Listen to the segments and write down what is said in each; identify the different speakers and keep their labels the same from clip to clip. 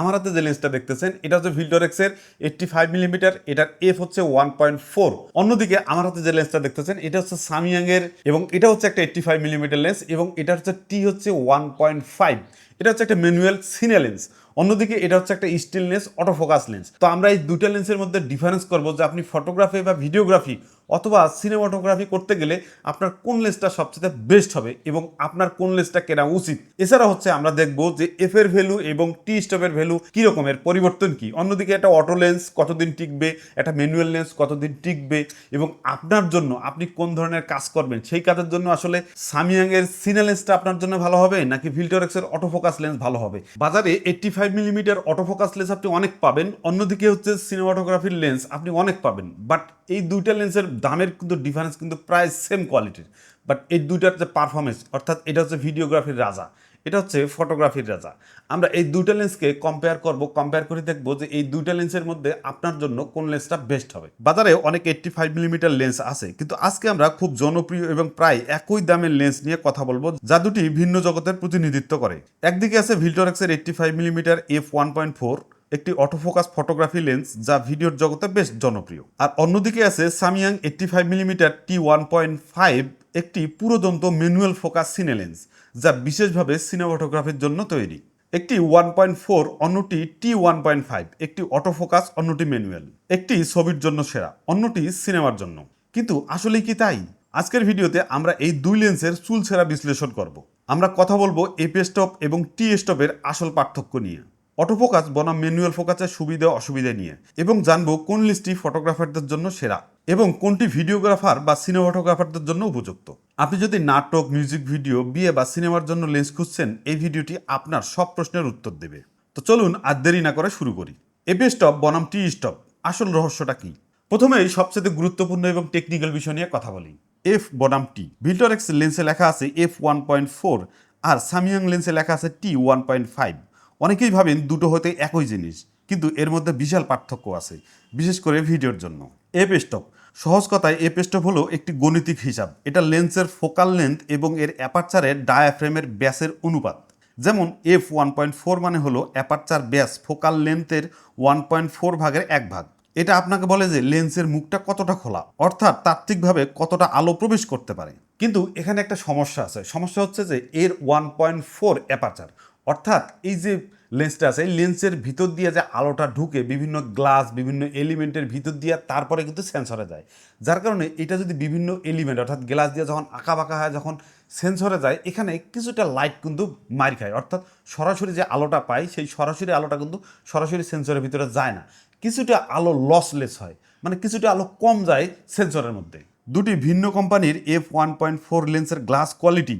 Speaker 1: আমার হাতে যে লেন্সটা দেখতেছেন, এটা হচ্ছে ভিল্টোরেক্সের এইটটি ফাইভ মিলিমিটার এটার এফ হচ্ছে ওয়ান পয়েন্ট ফোর অন্যদিকে আমার হাতে যে লেন্সটা দেখতেছেন, এটা হচ্ছে সামিয়াং এর এবং এটা হচ্ছে একটা এইটটি ফাইভ মিলিমিটার লেন্স এবং এটা হচ্ছে টি হচ্ছে ওয়ান পয়েন্ট ফাইভ এটা হচ্ছে একটা ম্যানুয়াল সিনে লেন্স অন্যদিকে এটা হচ্ছে একটা স্টিল লেন্স অটোফোকাস লেন্স তো আমরা এই দুইটা লেন্সের মধ্যে ডিফারেন্স করব যে আপনি ফটোগ্রাফি বা ভিডিওগ্রাফি অথবা সিনেমাটোগ্রাফি করতে গেলে আপনার কোন লেন্সটা সবচেয়ে বেস্ট হবে এবং আপনার কোন লেন্সটা কেনা উচিত। এছাড়া হচ্ছে আমরা দেখব যে এফ এর ভ্যালু এবং টি স্টপের ভ্যালু কি রকমের পরিবর্তন কি। অন্যদিকে একটা অটো লেন্স কতদিন টিকবে, একটা ম্যানুয়াল লেন্স কতদিন টিকবে এবং আপনার জন্য আপনি কোন ধরনের কাজ করবেন, সেই কাজের জন্য আসলে সামিয়াং এর সিনে লেন্সটা আপনার জন্য ভালো হবে নাকি ফিল্টার ভিল্টোরেক্সের অটোফোকাস লেন্স ভালো হবে। বাজারে এইটটি মিলিমিটার অটোফোকাস লেন্স আপনি অনেক পাবেন। অন্যদিকে হচ্ছে সিনেমাটোগ্রাফির লেন্স আপনি অনেক পাবেন। বাট এই দুইটা লেন্সের দামের কিন্তু ডিফারেন্স কিন্তু প্রায় সেম কোয়ালিটির বাট এই দুইটার যে পারফরমেন্স অর্থাৎ এটা হচ্ছে ভিডিওগ্রাফির রাজা। এটা হচ্ছে ফটোগ্রাফির রাজা। আমরা এই দুইটা লেন্সকে কম্পেয়ার করব কম্পেয়ার করে দেখব যে এই দুইটা লেন্সের মধ্যে আপনার জন্য কোন লেন্সটা বেস্ট হবে। বাজারে অনেক এইটটি ফাইভ মিলিমিটার লেন্স আছে, কিন্তু আজকে আমরা খুব জনপ্রিয় এবং প্রায় একই দামের লেন্স নিয়ে কথা বলব যা দুটি ভিন্ন জগতের প্রতিনিধিত্ব করে। একদিকে আছে ভিল্টোরেক্সের eighty five millimetre f one point four একটি অটোফোকাস ফটোগ্রাফি লেন্স যা ভিডিওর জগতে বেশ জনপ্রিয়। আর অন্যদিকে আছে Samyang eighty five millimetre T one point five একটি পুরোদন্ত ম্যানুয়াল ফোকাস সিনে লেন্স যা বিশেষভাবে সিনেমাটোগ্রাফির জন্য তৈরি। একটি ওয়ান পয়েন্ট ফোর, অন্যটি টি ওয়ান পয়েন্ট ফাইভ, একটি অটোফোকাস, অন্যটি ম্যানুয়াল। একটি ছবির জন্য সেরা, অন্যটি সিনেমার জন্য। কিন্তু আসলে কি তাই? আজকের ভিডিওতে আমরা এই দুই লেন্সের চুল সেরা বিশ্লেষণ করব। আমরা কথা বলব এপি স্টপ এবং টি স্টপের আসল পার্থক্য নিয়ে। অটোফোকাস বনাম ম্যানুয়াল ফোকাসের সুবিধা অসুবিধা নিয়ে এবং জানব কোন লিস্টটি ফটোগ্রাফারদের জন্য সেরা এবং কোনটি ভিডিওগ্রাফার বা সিনেমাটোগ্রাফারদের জন্য উপযুক্ত। আপনি যদি নাটক মিউজিক ভিডিও বিয়ে বা সিনেমার জন্য লেন্স খুঁজছেন, এই ভিডিওটি আপনার সব প্রশ্নের উত্তর দেবে। তো চলুন আর দেরি না করে শুরু করি। এপি স্টপ বনাম টি স্টপ আসল রহস্যটা কি? প্রথমেই সবচেয়ে গুরুত্বপূর্ণ এবং টেকনিক্যাল বিষয় নিয়ে কথা বলি। এফ বনাম টি ভিল্টোরেক্স লেন্সে লেখা আছে এফ ওয়ান পয়েন্ট ফোর আর সামিয়াং লেন্সে লেখা আছে টি ওয়ান পয়েন্ট ফাইভ অনেকেই ভাবেন দুটো হতে একই জিনিস, কিন্তু এর মধ্যে বিশাল পার্থক্য আছে, বিশেষ করে ভিডিওর জন্য। এপ স্টপ সহজ কথায় এ স্টপ হলো একটি গণিতিক হিসাব। এটা লেন্সের ফোকাল লেন্থ এবং এর অ্যাপারচারের ডায়াফ্রেমের ব্যাসের অনুপাত। যেমন এফ ওয়ান পয়েন্ট ফোর মানে হলো অ্যাপারচার ব্যাস, ফোকাল লেন্থের ওয়ান পয়েন্ট ফোর ভাগের এক ভাগ। এটা আপনাকে বলে যে লেন্সের মুখটা কতটা খোলা, অর্থাৎ তাত্ত্বিকভাবে কতটা আলো প্রবেশ করতে পারে। কিন্তু এখানে একটা সমস্যা আছে। সমস্যা হচ্ছে যে এর ওয়ান পয়েন্ট ফোর অ্যাপারচার, অর্থাৎ এই যে লেন্সটা আছে, এই লেন্সের ভিতর দিয়ে যে আলোটা ঢুকে বিভিন্ন গ্লাস, বিভিন্ন এলিমেন্টের ভিতর দিয়ে তারপরে কিন্তু সেন্সরে যায়। যার কারণে এটা যদি বিভিন্ন এলিমেন্ট, অর্থাৎ গ্লাস দিয়ে যখন আঁকা বাঁকা হয়, যখন সেন্সরে যায়, এখানে কিছুটা লাইট কিন্তু মার খায়। অর্থাৎ সরাসরি যে আলোটা পাই, সেই সরাসরি আলোটা কিন্তু সরাসরি সেন্সরের ভিতরে যায় না। কিছুটা আলো লসলেস হয় মানে কিছুটা আলো কম যায় সেন্সরের মধ্যে। দুটি ভিন্ন কোম্পানির এফ ওয়ান পয়েন্ট ফোর লেন্সের গ্লাস কোয়ালিটি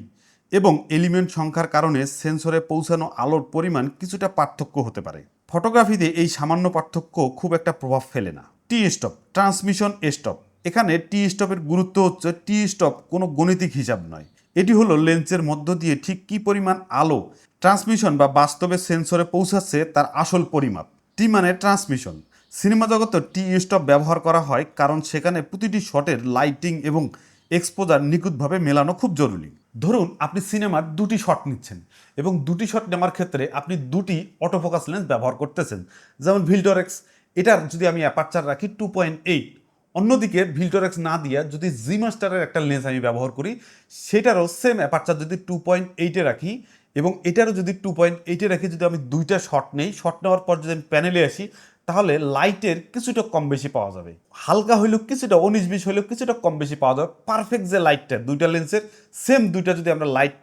Speaker 1: এবং এলিমেন্ট সংখ্যার কারণে সেন্সরে পৌঁছানো আলোর পরিমাণ কিছুটা পার্থক্য হতে পারে। ফটোগ্রাফিতে এই সামান্য পার্থক্য খুব একটা প্রভাব ফেলে না। টি স্টপ ট্রান্সমিশন স্টপ এখানে টি স্টপের গুরুত্ব হচ্ছে টি স্টপ কোনো গণিতিক হিসাব নয়। এটি হলো লেন্সের মধ্য দিয়ে ঠিক কী পরিমাণ আলো ট্রান্সমিশন বা বাস্তবে সেন্সরে পৌঁছাচ্ছে তার আসল পরিমাপ। টি মানে ট্রান্সমিশন সিনেমা জগতে টি স্টপ ব্যবহার করা হয় কারণ সেখানে প্রতিটি শটের লাইটিং এবং এক্সপোজার নিখুঁতভাবে মেলানো খুব জরুরি। ধরুন আপনি সিনেমার দুটি শট নিচ্ছেন এবং দুটি শট নেওয়ার ক্ষেত্রে আপনি দুটি অটোফোকাস লেন্স ব্যবহার করতেছেন। যেমন ভিল্টোরেক্স এটার যদি আমি অ্যাপারচার রাখি টু পয়েন্ট এইট অন্যদিকে ভিল্টোরেক্স না দিয়ে যদি জি মাস্টারের একটা লেন্স আমি ব্যবহার করি, সেটারও সেম অ্যাপারচার যদি টু পয়েন্ট এইটে রাখি এবং এটারও যদি টু পয়েন্ট এইটে রাখি, যদি আমি দুইটা শট নেই শট নেওয়ার পর যদি আমি প্যানেলে আসি তাহলে লাইটের কিছুটা কম বেশি পাওয়া যাবে। হালকা হইলেও কিছুটা উনিশ বিশ হইলেও কিছুটা কম বেশি পাওয়া যাবে। পারফেক্ট যে লাইটটা দুইটা লেন্সের সেম দুইটা যদি আমরা লাইট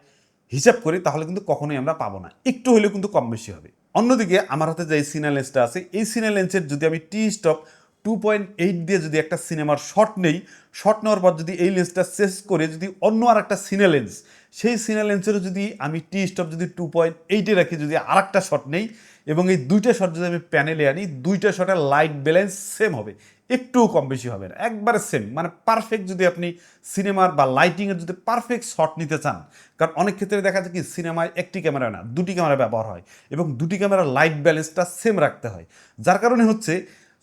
Speaker 1: হিসাব করি, তাহলে কিন্তু কখনোই আমরা পাবো না। একটু হলেও কিন্তু কম বেশি হবে। অন্যদিকে আমার হাতে যে এই সিনা লেন্সটা আছে, এই সিনা লেন্সের যদি আমি T stop two point eight দিয়ে যদি একটা সিনেমার শট নেই শট নেওয়ার পর যদি এই লেন্সটা শেষ করে যদি অন্য আর একটা সিনে লেন্স সেই সিনে লেন্সেরও যদি আমি টি স্টপ যদি টু পয়েন্ট এইটে রাখি, যদি আর একটা শট নেই এবং এই দুইটা শট যদি আমি প্যানেলে আনি, দুইটা শটের লাইট ব্যালেন্স সেম হবে। একটুও কম বেশি হবে না, একবারে সেম মানে পারফেক্ট যদি আপনি সিনেমার বা লাইটিংয়ের যদি পারফেক্ট শট নিতে চান, কারণ অনেক ক্ষেত্রে দেখা যায় কি সিনেমায় একটি ক্যামেরা না, দুটি ক্যামেরা ব্যবহার হয় এবং দুটি ক্যামেরার লাইট ব্যালেন্সটা সেম রাখতে হয়। যার কারণে হচ্ছে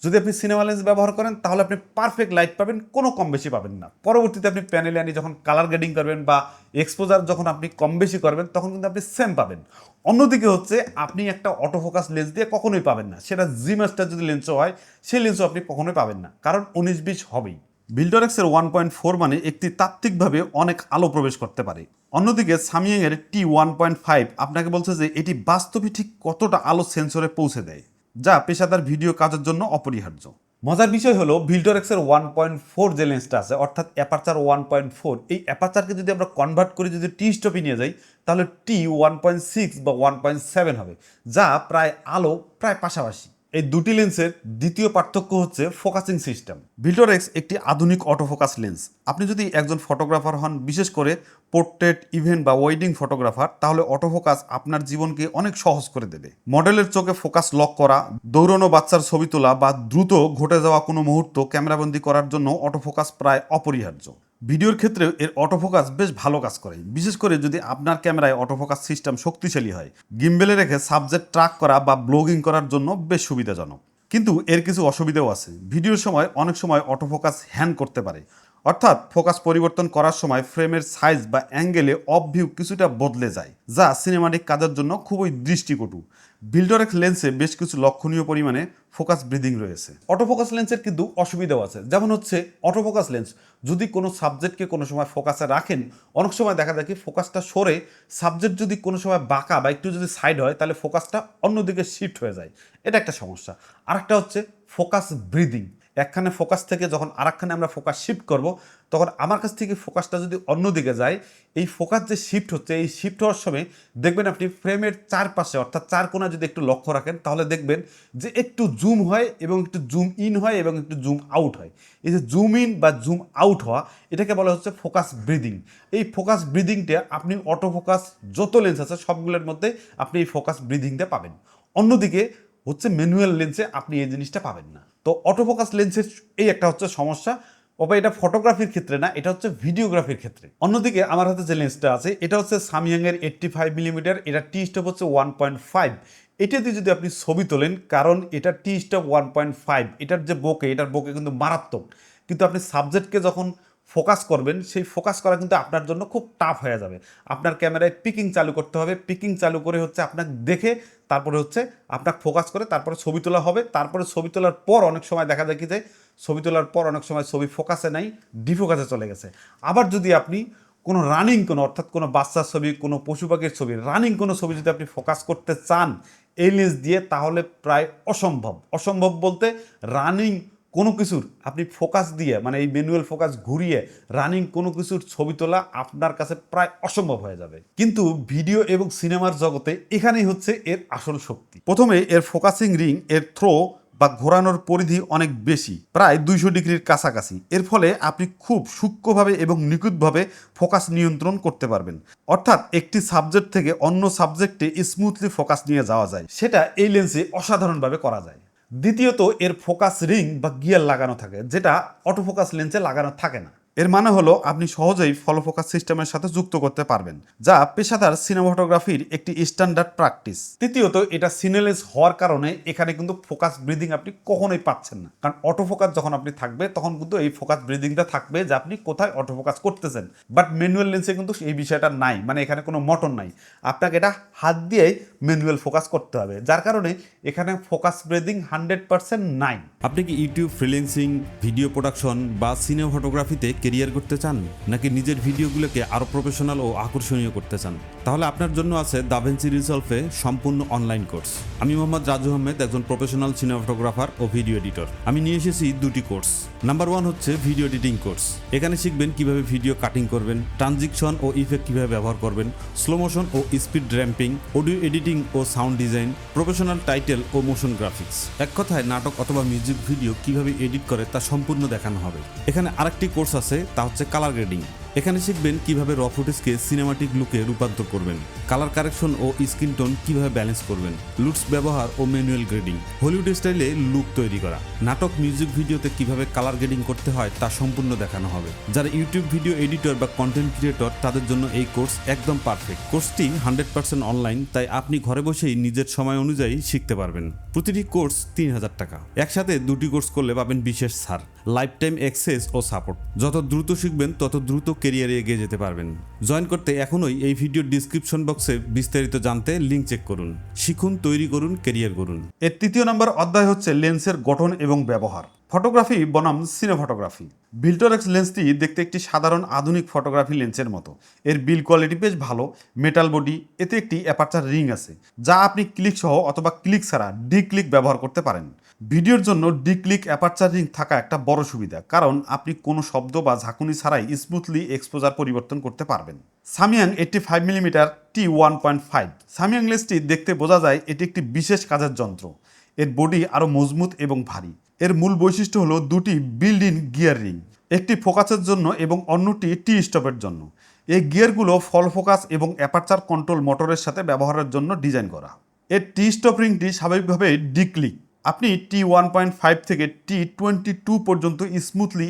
Speaker 1: যদি আপনি সিনেমা লেন্স ব্যবহার করেন, তাহলে আপনি পারফেক্ট লাইট পাবেন, কোনো কম বেশি পাবেন না। পরবর্তীতে আপনি প্যানেলে আনি যখন কালার গ্রেডিং করবেন বা এক্সপোজার যখন আপনি কম বেশি করবেন, তখন কিন্তু আপনি সেম পাবেন। অন্যদিকে হচ্ছে, আপনি একটা অটোফোকাস লেন্স দিয়ে কখনোই পাবেন না। সেটা জি মাস্টার যদি লেন্সও হয়, সেই লেন্সও আপনি কখনোই পাবেন না। কারণ উনিশ বিশ হবেই। বিল্ডরেক্সের ওয়ান পয়েন্ট ফোর মানে একটি তাত্ত্বিকভাবে অনেক আলো প্রবেশ করতে পারে। অন্যদিকে সামিয়াংয়ের টি ওয়ান পয়েন্ট ফাইভ আপনাকে বলছে যে এটি বাস্তবে ঠিক কতটা আলো সেন্সরে পৌঁছে দেয়। যা পেশাদার ভিডিও কাজের জন্য অপরিহার্য। মজার বিষয় হলো ভিল্টোরেক্সের ওয়ান পয়েন্ট ফোর যে লেন্সটা আছে, অর্থাৎ অ্যাপারচার ওয়ান পয়েন্ট ফোর এই অ্যাপারচারকে যদি আমরা কনভার্ট করে যদি টি স্টপে নিয়ে যাই, তাহলে টি ওয়ান পয়েন্ট সিক্স বা ওয়ান পয়েন্ট সেভেন হবে, যা প্রায় আলো প্রায় পাশাপাশি। এই দুটি লেন্সের দ্বিতীয় পার্থক্য হচ্ছে ফোকাসিং সিস্টেম ভিল্টোরেক্স একটি আধুনিক অটোফোকাস লেন্স আপনি যদি একজন ফটোগ্রাফার হন, বিশেষ করে পোর্ট্রেট ইভেন্ট বা ওয়েডিং ফটোগ্রাফার তাহলে অটোফোকাস আপনার জীবনকে অনেক সহজ করে দেবে। মডেলের চোখে ফোকাস লক করা, দৌড়ানো বাচ্চার ছবি তোলা বা দ্রুত ঘটে যাওয়া কোনো মুহূর্ত ক্যামেরাবন্দি করার জন্য অটোফোকাস প্রায় অপরিহার্য। ভিডিওর ক্ষেত্রে এর অটোফোকাস বেশ ভালো কাজ করে। বিশেষ করে যদি আপনার ক্যামেরায় অটোফোকাস সিস্টেম শক্তিশালী হয় গিম্বেলে রেখে সাবজেক্ট ট্র্যাক করা বা ব্লগিং করার জন্য বেশ সুবিধাজনক। কিন্তু এর কিছু অসুবিধাও আছে। ভিডিওর সময় অনেক সময় অটোফোকাস হ্যান্ড করতে পারে। অর্থাৎ ফোকাস পরিবর্তন করার সময় ফ্রেমের সাইজ বা অ্যাঙ্গেলে অফ ভিউ কিছুটা বদলে যায়, যা সিনেমাটিক কাজের জন্য খুবই দৃষ্টিকটু। বিল্ডরেক্স লেন্সে বেশ কিছু লক্ষণীয় পরিমাণে ফোকাস ব্রিদিং রয়েছে। অটোফোকাস লেন্সের কিন্তু অসুবিধাও আছে। যেমন হচ্ছে অটোফোকাস লেন্স যদি কোনো সাবজেক্টকে কোনো সময় ফোকাসে রাখেন, অনেক সময় দেখা যায় কি ফোকাসটা সরে সাবজেক্ট যদি কোনো সময় বাঁকা বা একটু যদি সাইড হয়, তাহলে ফোকাসটা অন্যদিকে শিফট হয়ে যায়। এটা একটা সমস্যা। আরেকটা হচ্ছে ফোকাস ব্রিদিং একখানে ফোকাস থেকে যখন আরেকখানে আমরা ফোকাস শিফট করব, তখন আমার কাছ থেকে ফোকাসটা যদি অন্যদিকে যায়, এই ফোকাস যে শিফট হচ্ছে, এই শিফট হওয়ার সময় দেখবেন আপনি ফ্রেমের চারপাশে, অর্থাৎ চার কোণা যদি একটু লক্ষ্য রাখেন, তাহলে দেখবেন যে একটু জুম হয় এবং একটু জুম ইন হয় এবং একটু জুম আউট হয়। এই যে জুম ইন বা জুম আউট হওয়া, এটাকে বলা হচ্ছে ফোকাস ব্রিদিং এই ফোকাস ব্রিদিংটা আপনি অটো ফোকাস যত লেন্স আছে, সবগুলোর মধ্যে আপনি এই ফোকাস ব্রিদিংটা পাবেন। অন্যদিকে হচ্ছে ম্যানুয়াল লেন্সে আপনি এই জিনিসটা পাবেন না। তো অটোফোকাস লেন্সের এই একটা হচ্ছে সমস্যা। তবে এটা ফটোগ্রাফির ক্ষেত্রে না, এটা হচ্ছে ভিডিওগ্রাফির ক্ষেত্রে। অন্যদিকে আমার হাতে যে লেন্সটা আছে, এটা হচ্ছে সামিয়াংয়ের এইট্টি ফাইভ মিলিমিটার এটা টি স্টপ হচ্ছে ওয়ান পয়েন্ট ফাইভ এটা দিয়ে যদি আপনি ছবি তোলেন, কারণ এটা T stop one point five এটার যে বোকে, এটার বোকে কিন্তু মারাত্মক। কিন্তু আপনি সাবজেক্টকে যখন ফোকাস করবেন, সেই ফোকাস করা কিন্তু আপনার জন্য খুব টাফ হয়ে যাবে। আপনার ক্যামেরায় পিকিং চালু করতে হবে পিকিং চালু করে হচ্ছে আপনাকে দেখে তারপরে হচ্ছে আপনাকে ফোকাস করে তারপরে ছবি তোলা হবে। তারপরে ছবি তোলার পর অনেক সময় দেখা কি যে, ছবি তোলার পর অনেক সময় ছবি ফোকাসে নাই ডিফোকাসে চলে গেছে। আবার যদি আপনি কোনো রানিং কোনো, অর্থাৎ কোনো বাচ্চার ছবি, কোনো পশু পাখির ছবি রানিং কোনো ছবি যদি আপনি ফোকাস করতে চান, এই লেন্স দিয়ে তাহলে প্রায় অসম্ভব। অসম্ভব বলতে রানিং কোনো কিছুর আপনি ফোকাস দিয়ে মানে এই ম্যানুয়াল ফোকাস ঘুরিয়ে রানিং কোনো কিছুর ছবি তোলা আপনার কাছে প্রায় অসম্ভব হয়ে যাবে। কিন্তু ভিডিও এবং সিনেমার জগতে এখানেই হচ্ছে এর আসল শক্তি। প্রথমে এর ফোকাসিং রিং এর থ্রো বা ঘোরানোর পরিধি অনেক বেশি, প্রায় দুইশো ডিগ্রির কাছাকাছি। এর ফলে আপনি খুব সূক্ষ্মভাবে এবং নিখুঁতভাবে ফোকাস নিয়ন্ত্রণ করতে পারবেন। অর্থাৎ একটি সাবজেক্ট থেকে অন্য সাবজেক্টে স্মুথলি ফোকাস নিয়ে যাওয়া যায়। সেটা এই লেন্সে অসাধারণভাবে করা যায়। দ্বিতীয়ত এর ফোকাস রিং বা গিয়ার লাগানো থাকে যেটা অটোফোকাস লেন্সে লাগানো থাকে না। এর মানে হলো আপনি সহজেই ফলোফোকাস সিস্টেমের সাথে যুক্ত করতে পারবেন, যা পেশাদার সিনেমাটোগ্রাফির একটি স্ট্যান্ডার্ড প্র্যাকটিস তৃতীয়ত, এটা সিনেলেস হওয়ার কারণে এখানে কিন্তু ফোকাস ব্রিদিং আপনি কখনোই পাচ্ছেন না। কারণ অটো ফোকাস যখন আপনি থাকবে, তখন কিন্তু এই ফোকাস ব্রিদিংটা থাকবে যে আপনি কোথায় অটো ফোকাস করতেছেন বাট ম্যানুয়াল লেন্সে কিন্তু এই বিষয়টা নাই মানে এখানে কোনো মটন নাই। আপনাকে এটা হাত দিয়েই ম্যানুয়াল ফোকাস করতে হবে, যার কারণে এখানে ফোকাস ব্রিদিং হান্ড্রেড পার্সেন্ট নাই।
Speaker 2: আপনি কি ইউটিউব ফ্রিল্যান্সিং ভিডিও প্রোডাকশন বা সিনেমা ফটোগ্রাফিতে কেরিয়ার করতে চান, নাকি নিজের ভিডিওগুলোকে আরও প্রফেশনাল ও আকর্ষণীয় করতে চান? তাহলে আপনার জন্য আছে দাভেন্সি রিসলভে সম্পূর্ণ অনলাইন কোর্স আমি মোহাম্মদ রাজু আহমেদ, একজন প্রফেশনাল সিনেমাটোগ্রাফার ও ভিডিও এডিটর আমি নিয়ে এসেছি দুটি কোর্স নাম্বার ওয়ান হচ্ছে ভিডিও এডিটিং কোর্স এখানে শিখবেন কীভাবে ভিডিও কাটিং করবেন ট্রানজিকশন ও ইফেক্ট কীভাবে ব্যবহার করবেন স্লো মোশন ও স্পিড র্যাম্পিং অডিও এডিটিং ও সাউন্ড ডিজাইন প্রফেশনাল টাইটেল ও মোশন গ্রাফিক্স এক কথায় নাটক অথবা মিউজিক ভিডিও কীভাবে এডিট করে তা সম্পূর্ণ দেখানো হবে। এখানে আরেকটি কোর্স আছে তা হচ্ছে কালার গ্রেডিং এখানে শিখবেন কীভাবে র ফুটেজকে সিনেমাটিক লুকে রূপান্তর করবেন কালার কারেকশন ও স্কিন টোন কীভাবে ব্যালেন্স করবেন লুটস ব্যবহার ও ম্যানুয়াল গ্রেডিং হলিউড স্টাইলে লুক তৈরি করা। নাটক মিউজিক ভিডিওতে কীভাবে কালার গ্রেডিং করতে হয় তা সম্পূর্ণ দেখানো হবে। যারা ইউটিউব ভিডিও এডিটর বা কন্টেন্ট ক্রিয়েটর তাদের জন্য এই কোর্স একদম পারফেক্ট কোর্সটি হান্ড্রেড পার্সেন্ট অনলাইন তাই আপনি ঘরে বসেই নিজের সময় অনুযায়ী শিখতে পারবেন। প্রতিটি কোর্স তিন হাজার টাকা। একসাথে দুটি কোর্স করলে পাবেন বিশেষ ছাড়। লাইফ টাইম অ্যাক্সেস ও সাপোর্ট। যত দ্রুত শিখবেন, তত দ্রুত কেরিয়ারে এগিয়ে যেতে পারবেন। জয়েন করতে এখনই এই ভিডিওর ডিসক্রিপশন বক্সে বিস্তারিত জানতে লিঙ্ক চেক করুন। শিখুন, তৈরি করুন কেরিয়ার করুন
Speaker 1: এর তৃতীয় নম্বর অধ্যায় হচ্ছে লেন্সের গঠন এবং ব্যবহার। ফটোগ্রাফি বনাম সিনে ফটোগ্রাফি বিল্টোরেক্স লেন্সটি দেখতে একটি সাধারণ আধুনিক ফটোগ্রাফি লেন্সের মতো। এর বিল কোয়ালিটি বেশ ভালো, মেটাল বডি, এতে একটি অ্যাপারচার রিং আছে, যা আপনি ক্লিক সহ অথবা ক্লিক ছাড়া ডি ক্লিক ব্যবহার করতে পারেন। ভিডিওর জন্য ডি ক্লিক অ্যাপারচার থাকা একটা বড় সুবিধা, কারণ আপনি কোনো শব্দ বা ঝাঁকুনি ছাড়াই স্মুথলি এক্সপোজার পরিবর্তন করতে পারবেন। Samyang eighty five millimetre T one point five Samyang লেন্সটি দেখতে বোঝা যায় এটি একটি বিশেষ কাজের যন্ত্র। এর বডি আরও মজবুত এবং ভারী। এর মূল বৈশিষ্ট্য হলো দুটি বিল্ড ইন গিয়ার রিং একটি ফোকাসের জন্য এবং অন্যটি টি স্টপের জন্য। এই গিয়ারগুলো ফল ফোকাস এবং অ্যাপারচার কন্ট্রোল মোটরের সাথে ব্যবহারের জন্য ডিজাইন করা। এর টি স্টপ রিংটি স্বাভাবিকভাবে ডিক্লিক। আপনি টি ওয়ান পয়েন্ট ফাইভ থেকে টি টোয়েন্টি টু পর্যন্ত স্মুথলি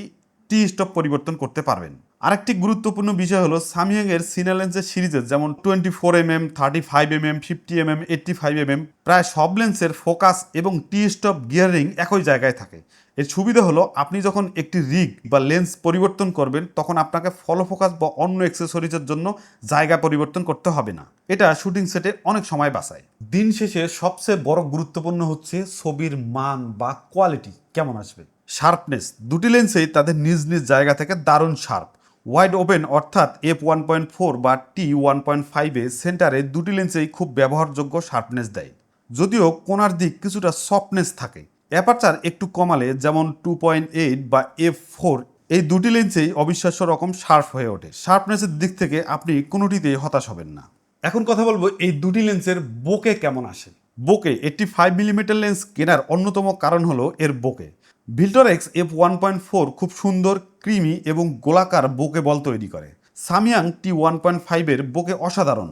Speaker 1: টি স্টপ পরিবর্তন করতে পারবেন। আরেকটি গুরুত্বপূর্ণ বিষয় হলো সামিয়াং এর সিনালেন্সের সিরিজের যেমন twenty four M M thirty five M M fifty M M eighty five M M প্রায় সব লেন্সের ফোকাস এবং টি স্টপ গিয়ারিং একই জায়গায় থাকে। এর সুবিধা হলো আপনি যখন একটি রিগ বা লেন্স পরিবর্তন করবেন, তখন আপনাকে ফলো ফোকাস বা অন্য অ্যাক্সেসরিজের জন্য জায়গা পরিবর্তন করতে হবে না। এটা শুটিং সেটে অনেক সময় বাঁচায়। দিন শেষে সবচেয়ে বড় গুরুত্বপূর্ণ হচ্ছে ছবির মান বা কোয়ালিটি কেমন আসবে? শার্পনেস দুটি লেন্সেই তাদের নিজ নিজ জায়গা থেকে দারুণ শার্প ওয়াইড ওপেন অর্থাৎ এফ ওয়ান পয়েন্ট ফোর বা টি ওয়ান পয়েন্ট ফাইভে সেন্টারে দুটি লেন্সেই খুব ব্যবহারযোগ্য শার্পনেস দেয়। যদিও কোনার দিক কিছুটা সফটনেস থাকে। অ্যাপারচার একটু কমালে যেমন টু পয়েন্ট এইট বা এফ ফোর এই দুটি লেন্সেই অবিশ্বাস্য রকম শার্প হয়ে ওঠে। শার্পনেসের দিক থেকে আপনি কোনোটিতেই হতাশ হবেন না। এখন কথা বলব এই দুটি লেন্সের বোকে কেমন আসে। বোকে একটি ফাইভ মিলিমিটার লেন্স কেনার অন্যতম কারণ হলো এর bokeh. Viltrox f one point four খুব সুন্দর ক্রিমি এবং গোলাকার বোকে বল তৈরি করে। সামিয়াং টি ওয়ান পয়েন্ট ফাইভের বোকে অসাধারণ।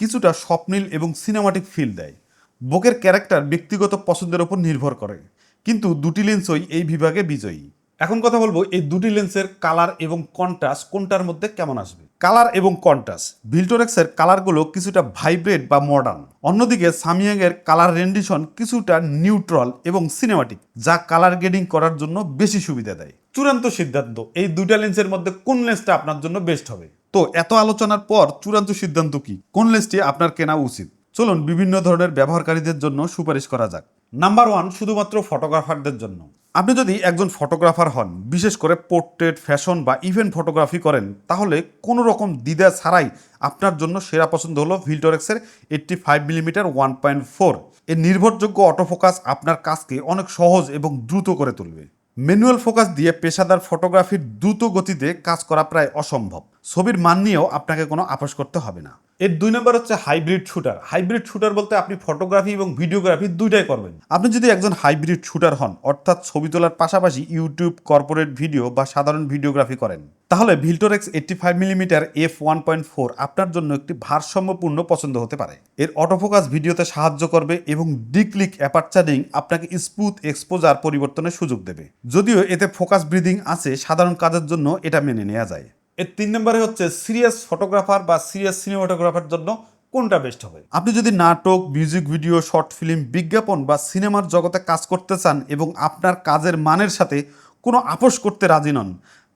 Speaker 1: কিছুটা স্বপ্নীল এবং সিনেমাটিক ফিল দেয়। বোকের ক্যারেক্টার ব্যক্তিগত পছন্দের ওপর নির্ভর করে। কিন্তু দুটি লেন্সই এই বিভাগে বিজয়ী। এখন কথা বলব এই দুটি লেন্সের কালার এবং কন্ট্রাস্ট কোনটার মধ্যে কেমন আসবে। কালার এবং কন্ট্রাস্ট। ভিল্টোরেক্সের কালারগুলো কিছুটা ভাইব্রেট বা মডার্ন। অন্যদিকে সামিয়াংয়ের কালার রেন্ডিশন কিছুটা নিউট্রাল এবং সিনেমাটিক, যা কালার গ্রেডিং করার জন্য বেশি সুবিধা দেয়। চূড়ান্ত সিদ্ধান্ত, এই দুটা লেন্সের মধ্যে কোন লেন্সটা আপনার জন্য বেস্ট হবে? তো এত আলোচনার পর চূড়ান্ত সিদ্ধান্ত কি? কোন লেন্সটি আপনার কেনা উচিত? চলুন বিভিন্ন ধরনের ব্যবহারকারীদের জন্য সুপারিশ করা যাক। নাম্বার ওয়ান শুধুমাত্র ফটোগ্রাফারদের জন্য। আপনি যদি একজন ফটোগ্রাফার হন, বিশেষ করে পোর্ট্রেট ফ্যাশন বা ইভেন্ট ফটোগ্রাফি করেন, তাহলে কোনো রকম দ্বিধা ছাড়াই আপনার জন্য সেরা পছন্দ হলো ভিল্টোরেক্সের eighty five millimetre one point four এর নির্ভরযোগ্য অটোফোকাস আপনার কাজকে অনেক সহজ এবং দ্রুত করে তুলবে। ম্যানুয়াল ফোকাস দিয়ে পেশাদার ফটোগ্রাফির দ্রুত গতিতে কাজ করা প্রায় অসম্ভব। ছবির মান নিয়েও আপনাকে কোনো আপোষ করতে হবে না। এর দুই নম্বর হচ্ছে হাইব্রিড শুটার। হাইব্রিড শুটার বলতে আপনি ফটোগ্রাফি এবং ভিডিওগ্রাফি দুইটাই করবেন। আপনি যদি একজন হাইব্রিড শুটার হন, অর্থাৎ ছবি তোলার পাশাপাশি ইউটিউব, কর্পোরেট ভিডিও বা সাধারণ ভিডিওগ্রাফি করেন, তাহলে Viltrox eighty five millimetre F one point four আপনার জন্য একটি ভারসাম্যপূর্ণ পছন্দ হতে পারে। এর অটোফোকাস ভিডিওতে সাহায্য করবে এবং ডিক্লিক অ্যাপারচারিং আপনাকে স্মুথ এক্সপোজার পরিবর্তনের সুযোগ দেবে। যদিও এতে ফোকাস ব্রিদিং আছে, সাধারণ কাজের জন্য এটা মেনে নেওয়া যায়। এর তিন নম্বরে হচ্ছে সিরিয়াস ফটোগ্রাফার বা সিরিয়াস সিনেমাটোগ্রাফার জন্য কোনটা বেস্ট হবে? আপনি যদি নাটক মিউজিক ভিডিও শর্ট ফিল্ম বিজ্ঞাপন বা সিনেমার জগতে কাজ করতে চান এবং আপনার কাজের মানের সাথে কোনো আপোষ করতে রাজি নন,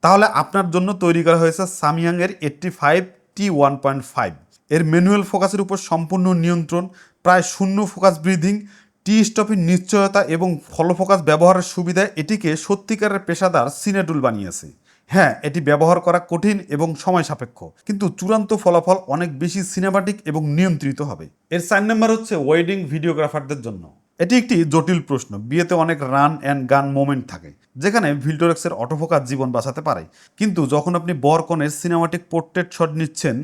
Speaker 1: তাহলে আপনার জন্য তৈরি করা হয়েছে সামিয়াংয়ের eighty five T one point five এর ম্যানুয়াল ফোকাসের উপর সম্পূর্ণ নিয়ন্ত্রণ, প্রায় শূন্য ফোকাস ব্রিদিং টি স্টপের নিশ্চয়তা এবং ফলো ফোকাস ব্যবহারের সুবিধা এটিকে সত্যিকারের পেশাদার সিনেটুল বানিয়েছে। হ্যাঁ এটি ব্যবহার করা কঠিন এবং সময় সাপেক্ষ। কিন্তু চূড়ান্ত ফলাফল অনেক বেশি সিনেমাটিক এবং নিয়ন্ত্রিত হবে। এর চার নাম্বার হচ্ছে ওয়েডিং ভিডিওগ্রাফারদের জন্য। এটি একটি জটিল প্রশ্ন। বিয়েতে অনেক রান অ্যান্ড গান মোমেন্ট থাকে, যেখানে ভিল্টোরেক্সের অটোফোকাস জীবন বাঁচাতে পারে। কিন্তু যখন আপনি বরকনের সিনেমাটিক পোর্ট্রেট শট নিচ্ছেন,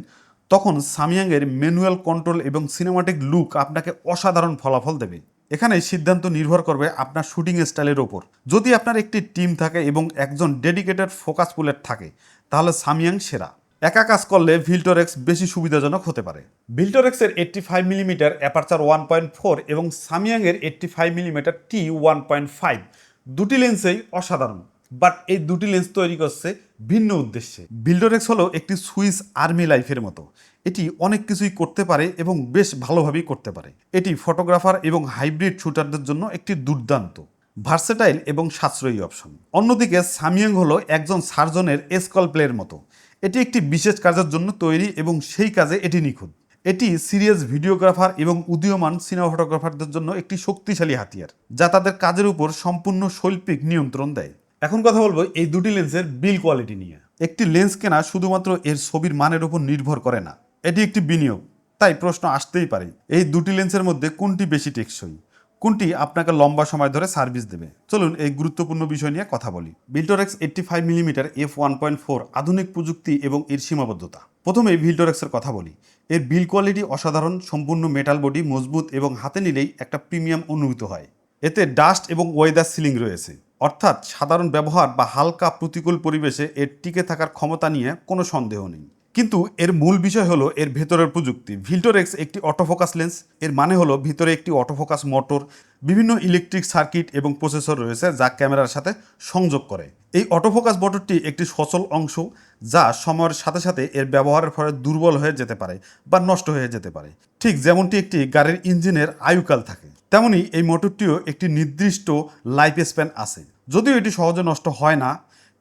Speaker 1: তখন সামিয়াংয়ের ম্যানুয়াল কন্ট্রোল এবং সিনেমাটিক লুক আপনাকে অসাধারণ ফলাফল দেবে। এখানে সিদ্ধান্ত নির্ভর করবে আপনার শুটিং স্টাইলের ওপর। যদি আপনার একটি টিম থাকে এবং একজন ডেডিকেটেড ফোকাস পুলেট থাকে, তাহলে সামিয়াং সেরা। একা কাজ করলে ভিল্টোরেক্স বেশি সুবিধাজনক হতে পারে। ভিল্টোরেক্সের eighty five millimetre aperture one point four এবং সামিয়াংয়ের eighty five millimetre T one point five, দুটি লেন্সেই অসাধারণ। বাট এই দুটি লেন্স তৈরি করছে ভিন্ন উদ্দেশ্যে। বিল্ডোরেক্স হলো একটি সুইস আর্মি লাইফের মতো। এটি অনেক কিছুই করতে পারে এবং বেশ ভালোভাবেই করতে পারে। এটি ফটোগ্রাফার এবং হাইব্রিড শুটারদের জন্য একটি দুর্দান্ত, ভার্সেটাইল এবং সাশ্রয়ী অপশন। অন্যদিকে, সামিয়াং হলো একজন সার্জনের এসকল প্লের মতো। এটি একটি বিশেষ কাজের জন্য তৈরি এবং সেই কাজে এটি নিখুঁত। এটি সিরিয়াস ভিডিওগ্রাফার এবং উদীয়মান সিনেমা ফটোগ্রাফারদের জন্য একটি শক্তিশালী হাতিয়ার, যা তাদের কাজের উপর সম্পূর্ণ শৈল্পিক নিয়ন্ত্রণ দেয়। এখন কথা বলব এই দুটি লেন্সের বিল কোয়ালিটি নিয়ে। একটি লেন্স কেনা শুধুমাত্র এর ছবির মানের উপর নির্ভর করে না। এটি একটি বিনিয়োগ, তাই প্রশ্ন আসতেই পারে, এই দুটি লেন্সের মধ্যে কোনটি বেশি টেকসই? কোনটি আপনাকে লম্বা সময় ধরে সার্ভিস দেবে? চলুন এই গুরুত্বপূর্ণ বিষয় নিয়ে কথা বলি। Viltrox eighty five millimetre F one point four আধুনিক প্রযুক্তি এবং এর সীমাবদ্ধতা। প্রথমে ভিল্টোরেক্সের কথা বলি। এর বিল কোয়ালিটি অসাধারণ, সম্পূর্ণ মেটাল বডি, মজবুত এবং হাতে নিলেই একটা প্রিমিয়াম অনুভূত হয়। এতে ডাস্ট এবং ওয়েদার সিলিং রয়েছে। অর্থাৎ সাধারণ ব্যবহার বা হালকা প্রতিকূল পরিবেশে এর টিকে থাকার ক্ষমতা নিয়ে কোনো সন্দেহ নেই। কিন্তু এর মূল বিষয় হলো এর ভেতরের প্রযুক্তি। ভিল্টোরেক্স একটি অটোফোকাস লেন্স এর মানে হলো ভিতরে একটি অটোফোকাস মোটর বিভিন্ন ইলেকট্রিক সার্কিট এবং প্রসেসর রয়েছে যা ক্যামেরার সাথে সংযোগ করে। এই অটোফোকাস মোটরটি একটি সচল অংশ যা সময়ের সাথে সাথে এর ব্যবহারের ফলে দুর্বল হয়ে যেতে পারে বা নষ্ট হয়ে যেতে পারে। ঠিক যেমনটি একটি গাড়ির ইঞ্জিনের আয়ুকাল থাকে, তেমনি এই মোটরটিও একটি নির্দিষ্ট লাইফ স্প্যান আছে। যদিও এটি সহজে নষ্ট হয় না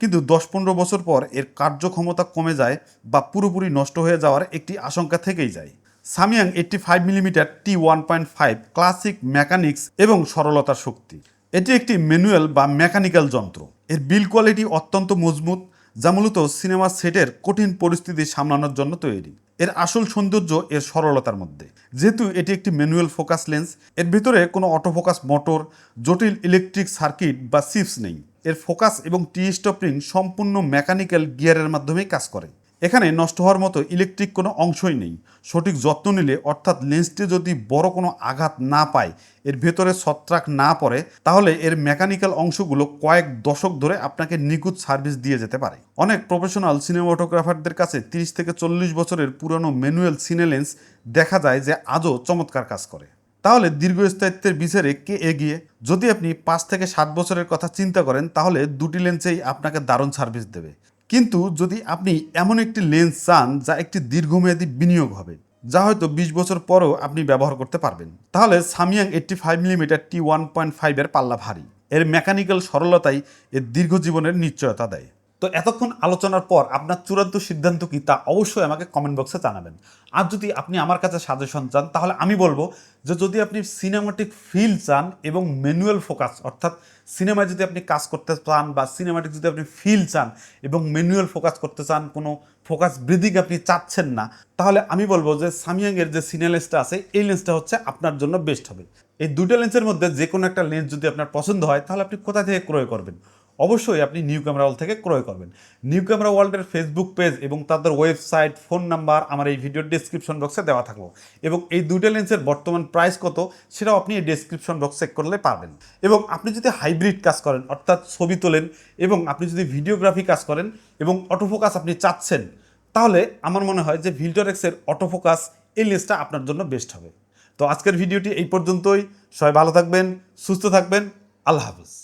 Speaker 1: কিন্তু দশ পনেরো বছর পর এর কার্যক্ষমতা কমে যায় বা পুরোপুরি নষ্ট হয়ে যাওয়ার একটি আশঙ্কা থেকেই যায়। Samyang eighty five millimetre T one point five classic mechanics এবং সরলতার শক্তি। এটি একটি ম্যানুয়াল বা মেকানিক্যাল যন্ত্র। এর বিল কোয়ালিটি অত্যন্ত মজবুত, যা মূলত সিনেমা সেটের কঠিন পরিস্থিতি সামলানোর জন্য তৈরি। এর আসল সৌন্দর্য এর সরলতার মধ্যে। যেহেতু এটি একটি ম্যানুয়াল ফোকাস লেন্স, এর ভিতরে কোনো অটোফোকাস মোটর জটিল ইলেকট্রিক সার্কিট বা চিপস নেই। এর ফোকাস এবং টি স্টপিং সম্পূর্ণ মেকানিক্যাল গিয়ারের মাধ্যমেই কাজ করে। এখানে নষ্ট হওয়ার মতো ইলেকট্রিক কোনো অংশই নেই। সঠিক যত্ন নিলে, অর্থাৎ লেন্সটি যদি বড় কোনো আঘাত না পায়, এর ভেতরে ছত্রাক না পড়ে, তাহলে এর মেকানিক্যাল অংশগুলো কয়েক দশক ধরে আপনাকে নিখুঁত সার্ভিস দিয়ে যেতে পারে। অনেক প্রফেশনাল সিনেমাটোগ্রাফারদের কাছে তিরিশ থেকে চল্লিশ বছরের পুরনো ম্যানুয়াল সিনে লেন্স দেখা যায় যে আজও চমৎকার কাজ করে। তাহলে দীর্ঘস্থায়িত্বের বিচারে কে এগিয়ে? যদি আপনি পাঁচ থেকে সাত বছরের কথা চিন্তা করেন, তাহলে দুটি লেন্সেই আপনাকে দারুণ সার্ভিস দেবে। কিন্তু যদি আপনি এমন একটি লেন্স চান, যা একটি দীর্ঘমেয়াদী বিনিয়োগ হবে, যা হয়তো বিশ বছর পরেও আপনি ব্যবহার করতে পারবেন, তাহলে Samyang eighty five millimetre T one point ফাইভের পাল্লা ভারী। এর মেকানিক্যাল সরলতাই এর দীর্ঘ জীবনের নিশ্চয়তা দেয়। তো এতক্ষণ আলোচনার পর আপনার চূড়ান্ত সিদ্ধান্ত কি তা অবশ্যই আমাকে কমেন্ট বক্সে জানাবেন। আর যদি আপনি আমার কাছে সাজেশন চান, তাহলে আমি বলব যে যদি আপনি সিনেমাটিক ফিল চান এবং ম্যানুয়াল ফোকাস অর্থাৎ সিনেমায় যদি আপনি কাজ করতে চান বা সিনেমাটিক যদি আপনি ফিল চান এবং ম্যানুয়াল ফোকাস করতে চান, কোনো ফোকাস ব্রিদিং আপনি চাচ্ছেন না, তাহলে আমি বলব যে সামিয়াংয়ের যে সিনে লেন্সটা আছে, এই লেন্সটা হচ্ছে আপনার জন্য বেস্ট হবে। এই দুটো লেন্সের মধ্যে যে কোনো একটা লেন্স যদি আপনার পছন্দ হয়, তাহলে আপনি কোথা থেকে ক্রয় করবেন? অবশ্যই আপনি নিউ ক্যামেরা ওয়ার্ল্ড থেকে ক্রয় করবেন। নিউ ক্যামেরা ওয়ার্ল্ডের ফেসবুক পেজ এবং তাদের ওয়েবসাইট ফোন নাম্বার আমার এই ভিডিওর ডিসক্রিপশন বক্সে দেওয়া থাকল। এবং এই দুইটা লেন্সের বর্তমান প্রাইস কত সেটাও আপনি এই ডিসক্রিপশন বক্স চেক করলে পাবেন এবং আপনি যদি হাইব্রিড কাজ করেন, অর্থাৎ ছবি তোলেন এবং আপনি যদি ভিডিওগ্রাফি কাজ করেন এবং অটোফোকাস আপনি চাচ্ছেন, তাহলে আমার মনে হয় যে ভিল্টোরেক্সের অটোফোকাস এই লেন্সটা আপনার জন্য বেস্ট হবে। তো আজকের ভিডিওটি এই পর্যন্তই। সবাই ভালো থাকবেন, সুস্থ থাকবেন। আল্লাহ হাফিজ।